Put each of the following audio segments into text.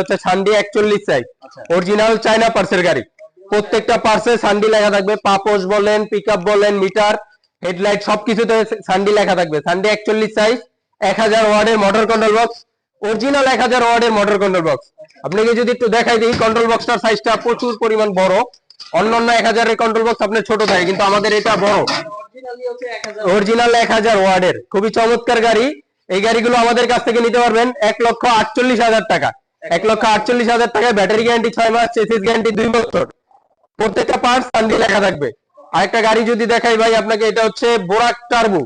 হচ্ছে সান্ডি একচল্লিশ আচ্ছা। অরিজিনাল চায়না পার্সের গাড়ি। প্রত্যেকটা পার্সে সান্ডি লেখা থাকবে। পাপোশ বলেন পিক বলেন মিটার হেডলাইট সবকিছুতে সান্ডি লেখা থাকবে। সান্ডি একচল্লিশ সাইজ এক হাজার ওয়ার্ডের মোটর কন্ট্রোল বক্স অরিজিনাল এক হাজার ওয়ার্ডের মোটর কন্ট্রোল বক্স আপনাকে যদি একটু দেখাই দিই কন্ট্রোল বক্সটার সাইজটা প্রচুর পরিমাণ বড়। অন্যান্য এক হাজারের কন্ট্রোল বক্স আপনার ছোট থাকে কিন্তু আমাদের এটা বড়। অরিজিনালি হচ্ছে 1000 অরিজিনাল এক হাজার ওয়ার্ডের। খুবই চমৎকার গাড়ি। এই গাড়িগুলো আমাদের কাছ থেকে নিতে পারবেন এক লক্ষ আটচল্লিশ হাজার টাকা। এক লক্ষ আটচল্লিশ হাজার টাকায় ব্যাটারি গ্যারান্টি ছয় মাস চেসিস গ্যারান্টি দুই বছর। প্রত্যেকটা পার্টস সান্ডি লেখা থাকবে। আরেকটা গাড়ি যদি দেখাই ভাই আপনাকে এটা হচ্ছে Borak turbo.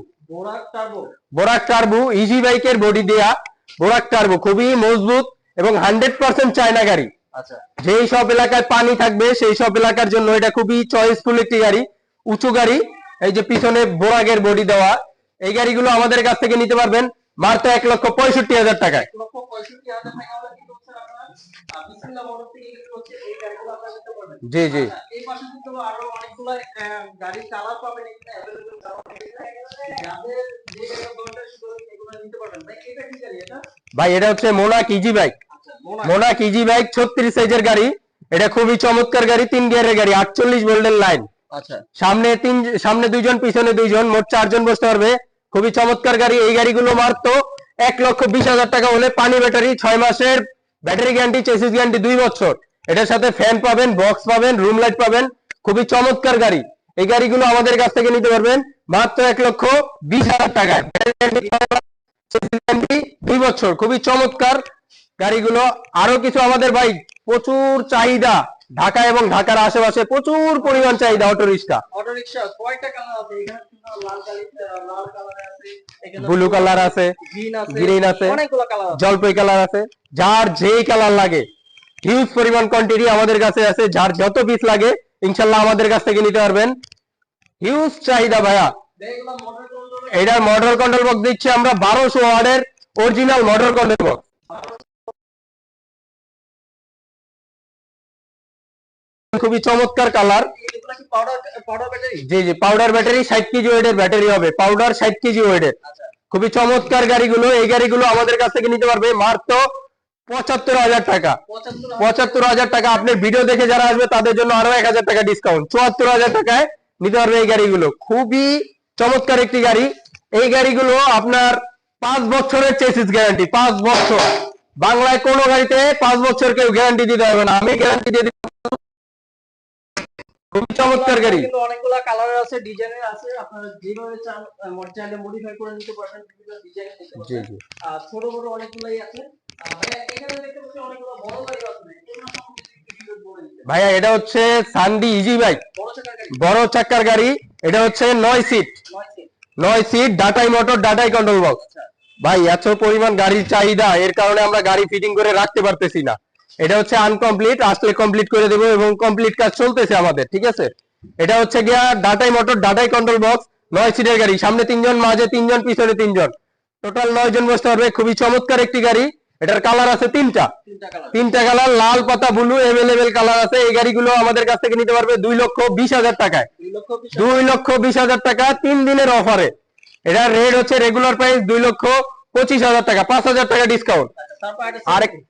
Borak turbo. Easy বাইকের বডি দেয়া বোরাক টার্বো খুবই মজবুত এবং হান্ড্রেড পার্সেন্ট চায়না গাড়ি। আচ্ছা। যেই সব এলাকায় পানি থাকবে সেই সব এলাকার জন্য এটা খুবই চয়েসফুল একটি গাড়ি উঁচু গাড়ি এই যে পিছনে বোরাগের বডি দেওয়া। এই গাড়িগুলো আমাদের কাছ থেকে নিতে পারবেন মাত্র এক লক্ষ পঁয়ষট্টি হাজার টাকায়। জি জি। আচ্ছা, এই পাশে কিন্তু আরও অনেকগুলো আহ, গাড়ির পাবেন এখানে অ্যাভেলেবল কালার যাদের যে গাড়ির দরকার শুধু নিতে পারবেন। ভাই এটা কি গাড়ি এটা? ভাই এটা হচ্ছে মোনাক ইজি বাইক মোনাক ইজি বাইক ছত্রিশ সাইজের গাড়ি। এটা খুবই চমৎকার গাড়ি তিন গিয়ারের গাড়ি আটচল্লিশ ভোল্টের লাইন আচ্ছা। সামনে তিন সামনে দুইজন পিছনে দুইজন মোট চারজন বসতে পারবে। খুবই চমৎকার গাড়ি এই গাড়িগুলো মারতো এক লক্ষ বিশ হাজার টাকা হলে পানি ব্যাটারি ছয় মাসের ব্যাটারি গ্যারান্টি, চেসিস গ্যারান্টি দুই বছর। এটার সাথে ফ্যান পাবেন বক্স পাবেন রুম লাইট পাবেন। খুবই চমৎকার গাড়ি। এই গাড়িগুলো আমাদের কাছ থেকে নিতে পারবেন মাত্র এক লক্ষ বিশ হাজার টাকায়। দুই বছর। খুবই চমৎকার গাড়িগুলো। আরও কিছু আমাদের বাইক প্রচুর চাহিদা। ঢাকা এবং ঢাকার আশেপাশে প্রচুর পরিমাণ চাহিদা অটো রিক্সা অটো রিকশা কয়টা কালার আছে? এখানে লাল লাল কালার আছে ব্লু কালার আছে গ্রিন আছে অনেকগুলো কালার আছে। জলপাই কালার আছে যার যেই কালার লাগে। হিউজ পরিমাণ কোয়ান্টিটি আমাদের কাছে আছে যার যত পিস লাগে ইনশাল্লাহ আমাদের কাছ থেকে নিতে পারবেন। হিউজ চাহিদা ভাইয়া। দেখলাম মোটর কন্ট্রোল এটার মডেল কন্ট্রোল বক্স দিচ্ছি আমরা বারোশো ওয়ার্ডের অরিজিনাল মডেল কন্ট্রোল বক্স খুবই চমৎকার কালার জি জি পাউডার ব্যাটারি ষাট কেজি ওয়েটের ব্যাটারি হবে। পাউডার ষাট কেজি ওয়েটের আচ্ছা। খুবই চমৎকার গাড়িগুলো। এই গাড়িগুলো আমাদের কাছ থেকে নিতে পারবে মাত্র পঁচাত্তর হাজার টাকা। পঁচাত্তর হাজার। টাকা। আপনার ভিডিও দেখে যারা আসবে তাদের জন্য আরও এক হাজার টাকা ডিসকাউন্ট চুয়াত্তর হাজার টাকায় নিতে পারবে এই গাড়িগুলো। খুবই চমৎকার একটি গাড়ি। এই গাড়িগুলো আপনার পাঁচ বছরের চেসিস গ্যারান্টি পাঁচ বছর। বাংলায় কোনো গাড়িতে পাঁচ বছর কেউ গ্যারান্টি দিতে পারবে না। আমি গ্যারান্টি দিয়ে। খুবই চমৎকার গাড়ি। অনেকগুলো কালার আছে ডিজাইনের আছে। আপনারা যেভাবে চান চাইলে মডিফাই করে নিতে পারবেন বিভিন্ন ডিজাইন নিতে পারবেন। আর ছোট বড় অনেকগুলাই আছে। ভাইয়া এখানে দেখতে পাচ্ছি অনেকগুলো বড় গাড়ি আছে। এগুলো সম্পর্কে একটু details বলে দিতে ভাইয়া এটা হচ্ছে সান্ডি ইজি বাইক বড় চাকার গাড়ি। বড় চাক্কার গাড়ি এটা হচ্ছে নয় সিট নয় সিট ডাটাই মোটর ডাটাই কন্ট্রোল বক্স ভাই এত পরিমাণ গাড়ির চাহিদা এর কারণে আমরা গাড়ি ফিটিং করে রাখতে পারতেছি না। এটা হচ্ছে আনকমপ্লিট আসলে কমপ্লিট করে দেবো এবং কমপ্লিট কাজ চলতেছে আমাদের ঠিক আছে? এটা হচ্ছে গিয়া ডাটাই মোটর ডাটাই কন্ট্রোল বক্স নয় সিটের গাড়ি সামনে তিনজন মাঝে তিনজন পিছনে তিনজন। টোটাল নয় জন বসতে পারবে খুবই চমৎকার একটি গাড়ি এটার কালার আছে তিনটা। তিনটা কালার লাল পাতা ব্লু এভেলেবেল কালার আছে এই গাড়িগুলো আমাদের কাছ থেকে নিতে পারবে দুই লক্ষ বিশ হাজার টাকায়। দুই লক্ষ বিশ হাজার। টাকা তিন দিনের অফারে এটার রেট হচ্ছে রেগুলার প্রাইস দুই লক্ষ পঁচিশ হাজার টাকা পাঁচ হাজার টাকা ডিসকাউন্ট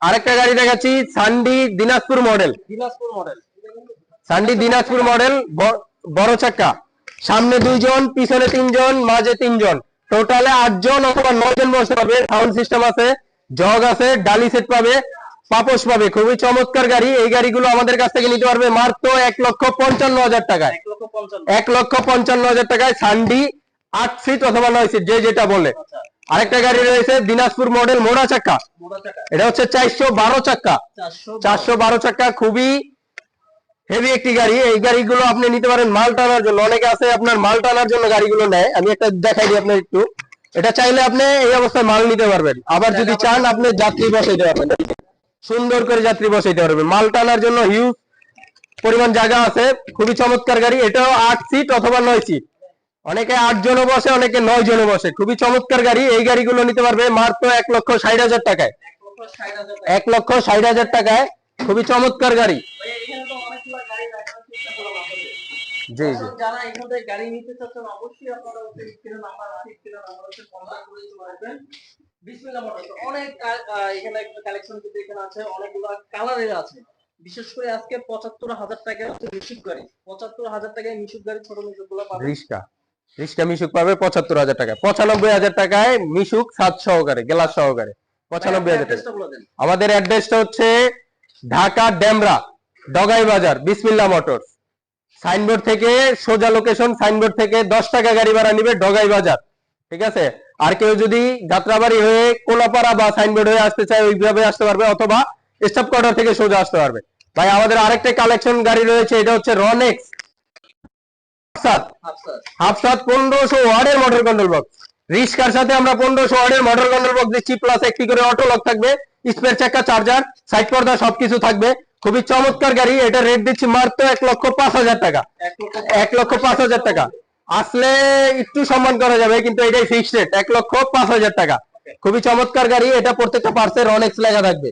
আরেকটা গাড়ি দেখাচ্ছি সান্ডি দিনাজপুর মডেল। দিনাজপুর মডেল। সান্ডি দিনাজপুর মডেল বড় চাক্কা। সামনে দুইজন পিছনে তিনজন মাঝে তিনজন। টোটালে আটজন অথবা নয় জন বসতে পারবে সাউন্ড সিস্টেম আছে জগ আছে ডালি সেট পাবে পাপোশ পাবে। খুবই চমৎকার গাড়ি এই গাড়িগুলো আমাদের কাছ থেকে নিতে পারবে মাত্র এক লক্ষ পঞ্চান্ন হাজার টাকায়। এক লক্ষ পঞ্চান্ন। এক লক্ষ পঞ্চান্ন হাজার টাকায় সান্ডি আট সিট অথবা নয় সিট যে যেটা বলে। আচ্ছা। আরেকটা গাড়ি রয়েছে দিনাজপুর মডেল মোড়া চাক্কা। চাকা এটা হচ্ছে চারশো বারো চাক্কা। চারশো বারো। চাক্কা খুবই হেভি একটি গাড়ি। এই গাড়িগুলো আপনি নিতে পারেন মাল টানার জন্য। অনেকে আছে আপনার মাল টানার জন্য গাড়িগুলো নেয়। আমি একটা দেখাই দিই আপনার একটু। এটা চাইলে আপনি এই অবস্থায় মাল নিতে পারবেন। আবার যদি চান আপনি যাত্রী বসাইতে পারবেন। সুন্দর করে যাত্রী বসাইতে পারবেন। মাল টানার জন্য হিউজ পরিমাণ জায়গা আছে। খুবই চমৎকার গাড়ি। এটাও আট সিট অথবা নয় সিট অনেকে আট জনও বসে, অনেকে নয় জনও বসে। খুবই চমৎকার গাড়ি। এই গাড়িগুলো নিতে পারবে মাত্র এক লক্ষ ষাট হাজার টাকায়। এক লক্ষ ষাট হাজার টাকায়। খুবই চমৎকার গাড়ি। জি জি। যারা অবশ্যই আপনারা স্ক্রিনে নাম্বার আছে অনেক এখানে কালেকশন কিন্তু এখানে আছে অনেকগুলো কালারের আছে বিশেষ করে আজকে পঁচাত্তর হাজার টাকা হচ্ছে মিশুক গাড়ি পঁচাত্তর হাজার টাকায় মিশুক গাড়ি ছোট মিশুকগুলো পাবেন রিস্কা মিশুক পাবে পঁচাত্তর হাজার টাকা। পঁচানব্বই হাজার টাকায় মিশুক সাত সহকারে গ্লাস সহকারে। পঁচানব্বই হাজার টাকা। আমাদের অ্যাড্রেসটা হচ্ছে ঢাকা ডেমরা ডগাই বাজার বিসমিল্লা মোটর সাইনবোর্ড থেকে সোজা লোকেশন সাইনবোর্ড থেকে দশ টাকা গাড়ি ভাড়া নিবে ডগাই বাজার। ঠিক আছে? আর কেউ যদি যাত্রাবাড়ি হয়ে কোলাপাড়া বা সাইনবোর্ড হয়ে আসতে চায় ওইভাবে আসতে পারবে অথবা স্টাফ কোয়ার্টার থেকে সোজা আসতে পারবে। ভাই আমাদের আরেকটা কালেকশন গাড়ি রয়েছে এটা হচ্ছে রনেক্স খুবই চমৎকার গাড়ি, এটা রেট দিচ্ছি মাত্র এক লক্ষ পাঁচ হাজার টাকা। এক লক্ষ পাঁচ হাজার টাকা। আসলে একটু সম্মান করা যাবে, কিন্তু এটাই ফিক্সড রেট এক লক্ষ পাঁচ হাজার টাকা। খুবই চমৎকার গাড়ি, এটা প্রত্যেকটা পার্সের অনেক লেখা থাকবে।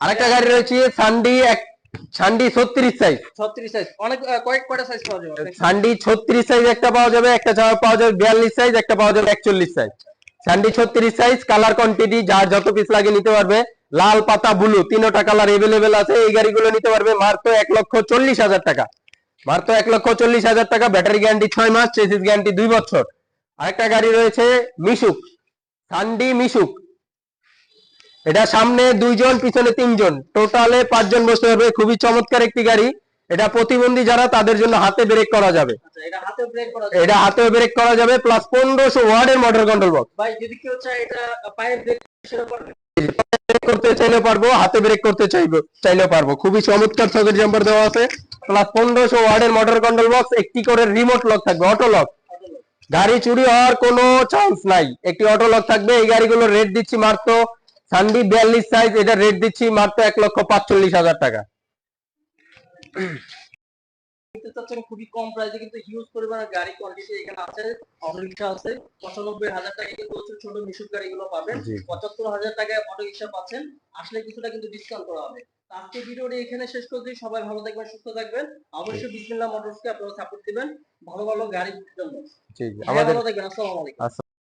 আরেকটা গাড়ি রয়েছে সান্ডি এক সান্ডি ছত্রিশ সাইজ ছত্রিশ সাইজ অনেক কয়েক কয়টা সাইজ পাওয়া যাবে সান্ডি ছত্রিশ সাইজ একটা পাওয়া যাবে একটা পাওয়া যাবে বিয়াল্লিশ সাইজ একটা পাওয়া যাবে একচল্লিশ সাইজ সান্ডি ছত্রিশ সাইজ কালার কোয়ান্টিটি যার যত পিস লাগে নিতে পারবে। লাল পাতা ব্লু তিনটা কালার এভেলেবেল আছে। এই গাড়িগুলো নিতে পারবে মাত্র এক লক্ষ চল্লিশ হাজার টাকা। মাত্র এক লক্ষ চল্লিশ হাজার টাকা ব্যাটারি গ্যারান্টি ছয় মাস চেসিস গ্যারান্টি দুই বছর। আরেকটা গাড়ি রয়েছে মিশুক। সান্ডি মিশুক। এটা সামনে দুইজন পিছনে তিনজন। টোটালে পাঁচজন বসতে পারবে। খুবই চমৎকার একটি গাড়ি। এটা প্রতিবন্ধী যারা তাদের জন্য হাতে ব্রেক করা যাবে। আচ্ছা এটা হাতে ব্রেক করা যাবে। এটা হাতে ব্রেক করা যাবে প্লাস পনেরোশো ওয়ার্ডের মোটর কন্ট্রোল বক্স করতে চাইলেও পারব হাতে ব্রেক করতে চাইব চাইলেও পারব। খুবই চমৎকার সকেট জাম্পার দেওয়া আছে। প্লাস পনেরোশো ওয়ার্ডের মোটর কন্ট্রোল বক্স একটি করে রিমোট লক থাকবে অটো লক গাড়ি চুরি হওয়ার কোনো চান্স নাই। একটি অটো লক থাকবে এই গাড়িগুলো রেট দিচ্ছি মাত্র সান্ডি বিয়াল্লিশ সাইজ এটা রেট দিচ্ছি মাত্র এক লক্ষ পাঁচচল্লিশ হাজার টাকা। খুবই কম প্রাইসে কিন্তু হিউজ পরিমাণের গাড়ি কোয়ান্টিটি এখানে আছে অটো রিক্সা আছে পঁচানব্বই হাজার টাকা কিন্তু হচ্ছে ছোট মিশুক গাড়িগুলো পাবেন। পঁচাত্তর হাজার টাকায় অটো পাচ্ছেন আসলে কিছুটা কিন্তু ডিসকাউন্ট করা হবে। তো আজকে ভিডিওটি এখানে শেষ করছি সবাই ভালো থাকবেন সুস্থ থাকবেন। অবশ্যই বিসমিল্লাহ মোটরসকে আপনারা সাপোর্ট দিবেন ভালো ভালো গাড়ির জন্য। জি জি। ভাইয়া আমাদের ভালো থাকবেন আসসালামু আলাইকুম।